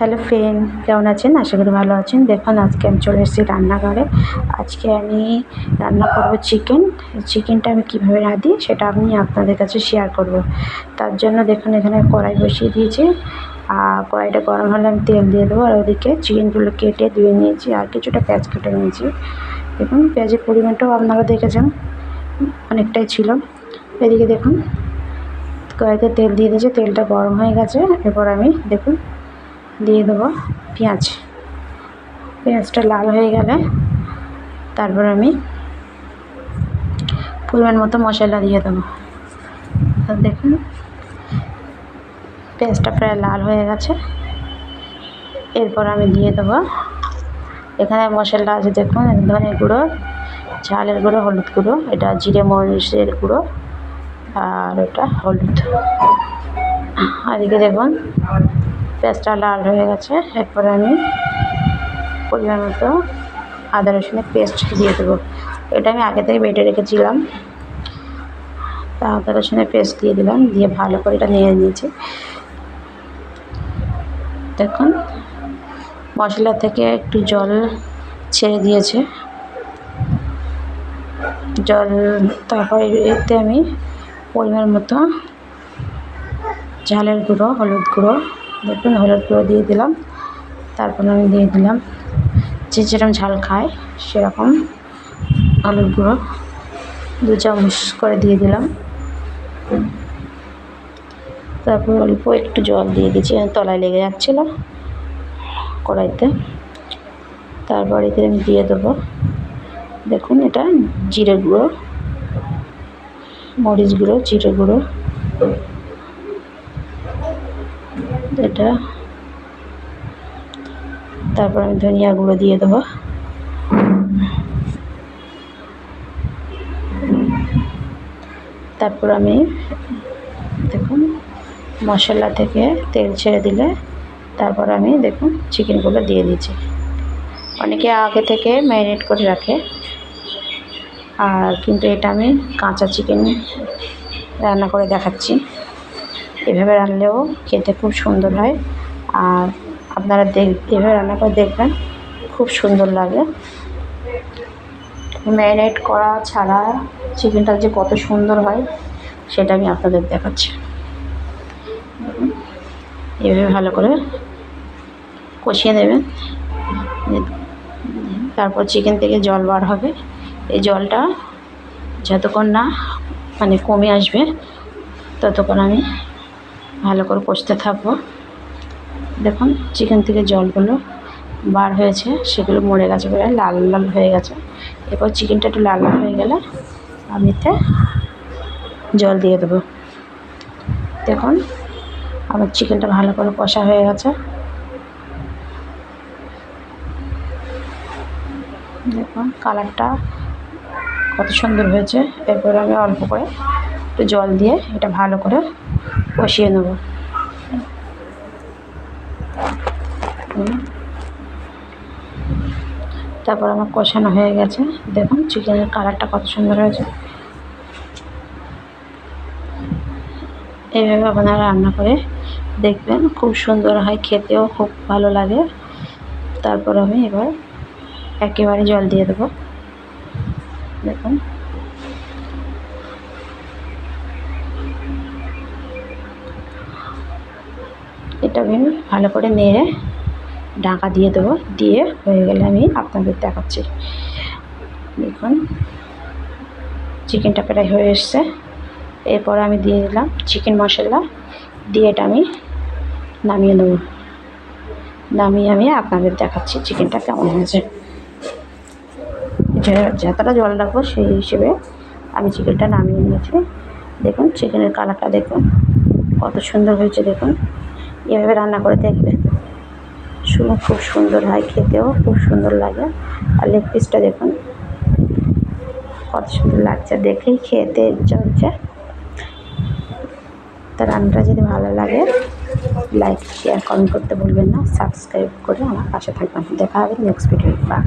Hello friend কেমন আছেন? আশা করি ভালো আছেন। দেখুন, আজকে আমি চলে এসেছি রান্নাঘরে। আজকে আমি রান্না করব চিকেন চিকেনটা আমি কীভাবে রাঁধি সেটা আমি আপনাদের কাছে শেয়ার করব। তার জন্য দেখুন, এখানে কড়াই বসিয়ে দিয়েছি। আর কড়াইটা গরম হলে আমি তেল দিয়ে দেবো। আর ওদিকে চিকেনগুলো কেটে ধুয়ে নিয়েছি। আর কিছুটা পেঁয়াজ কেটে নিয়েছি। দেখুন, পেঁয়াজের পরিমাণটাও আপনারা দেখেছেন, অনেকটাই ছিল। এদিকে দেখুন, কড়াইতে তেল দিয়ে দিয়েছি। তেলটা গরম হয়ে গেছে। এরপর আমি, দেখুন দিয়ে দেবো পেঁয়াজ। পেঁয়াজটা লাল হয়ে গেলে তারপর আমি পরিমাণ মতো মশলা দিয়ে দেবো। দেখুন, পেঁয়াজটা প্রায় লাল হয়ে গেছে। এরপর আমি দিয়ে দেবো, এখানে মশলা আছে দেখুন, ধনে গুঁড়ো, ঝালের গুঁড়ো, হলুদ গুঁড়ো, এটা জিরে, মরিচের গুঁড়ো, আর ওটা হলুদ। আর এদিকে দেখুন পেঁয়াজটা লাল হয়ে গেছে। এরপরে আমি পরিমাণ মতো আদা রসুনের পেস্ট দিয়ে দেবো। এটা আমি আগে থেকে বেটে রেখেছিলাম। তা আদা রসুনের পেস্ট দিয়ে দিলাম, দিয়ে ভালো করে এটা নিয়ে নিয়েছি। দেখুন, মশলা থেকে একটু জল ছেড়ে দিয়েছে। জল, তারপর এতে আমি পরিমাণ মতো ঝালের গুঁড়ো, হলুদ গুঁড়ো দেখুন, হলুদ গুঁড়ো দিয়ে দিলাম। তারপর আমি দিয়ে দিলাম, যে যেরকম ঝাল খায় সেরকম হলুদ গুঁড়ো। দু চামচ করে দিয়ে দিলাম। তারপর অল্প একটু জল দিয়ে দিয়েছি তলায় লেগে যাচ্ছিল কড়াইতে। তারপর এতে আমি দিয়ে দেবো। দেখুন, এটা জিরে গুঁড়ো, মরিচ গুঁড়ো, জিরে গুঁড়ো। এটা। তারপর আমি ধনিয়া গুঁড়ো দিয়ে দেবো। তারপর আমি দেখুন, মশলা থেকে তেল ছেড়ে দিলে তারপর আমি দেখুন চিকেনগুলো দিয়ে দিচ্ছি। অনেকে আগে থেকে ম্যারিনেট করে রাখে। আর কিন্তু এটা আমি কাঁচা চিকেন রান্না করে দেখাচ্ছি। এভাবে রান্নলেও খেতে খুব সুন্দর হয়। আর আপনারা দেখ, এভাবে রান্না করে দেখবেন, খুব সুন্দর লাগে। ম্যারিনেট করা ছাড়া চিকেনটা যে কত সুন্দর হয়, সেটা আমি আপনাদের দেখাচ্ছি। এভাবে ভালো করে কষিয়ে নেবেন। তারপর চিকেন থেকে জল বার হবে। এই জলটা যতক্ষণ না মানে কমে আসবে, ততক্ষণ আমি ভালো করে কষতে থাকব। দেখুন চিকেন থেকে জলগুলো বার হয়েছে, সেগুলো মরে গেছে প্রায়, লাল লাল হয়ে গেছে। এরপর চিকেনটা একটু লাল লাল হয়ে গেলে আমি এতে জল দিয়ে দেবো। দেখুন আমার চিকেনটা ভালো করে কষা হয়ে গেছে। দেখুন কালারটা কত সুন্দর হয়েছে। এরপর আমি অল্প করে একটু জল দিয়ে এটা ভালো করে কষিয়ে নেব। তারপর আমার কষানো হয়ে গেছে। দেখুন, চিকেনের কালারটা কত সুন্দর হয়েছে। এইভাবে আপনারা রান্না করে দেখবেন, খুব সুন্দর হয়, খেতেও খুব ভালো লাগে। তারপর আমি এবার একেবারে জল দিয়ে দেবো। দেখুন। এটা আমি ভালো করে নেড়ে ঢাকা দিয়ে দেবো। দিয়ে হয়ে গেলে আমি আপনাদের দেখাচ্ছি। দেখুন, চিকেনটা প্রায় হয়ে এসছে। এরপর আমি দিয়ে দিলাম চিকেন মশলা। দিয়ে এটা আমি নামিয়ে নেব। নামিয়ে আমি আপনাদের দেখাচ্ছি চিকেনটা কেমন হয়েছে। যতটা জল রাখব সেই হিসেবে আমি চিকেনটা নামিয়ে নিয়েছি। দেখুন, চিকেনের কালারটা দেখুন, কত সুন্দর হয়েছে দেখুন। এভাবে রান্না করে দেখবেন শুনে খুব সুন্দর হয় খেতেও, খুব সুন্দর লাগে। আর লেগ পিসটা দেখুন, কত সুন্দর লাগছে দেখেই খেতে ইচ্ছা হচ্ছে তো রান্নাটা যদি ভালো লাগে লাইক শেয়ার কমেন্ট করতে ভুলবেন না। সাবস্ক্রাইব করে আমার পাশে থাকবেন। দেখা হবে নেক্সট ভিডিও বা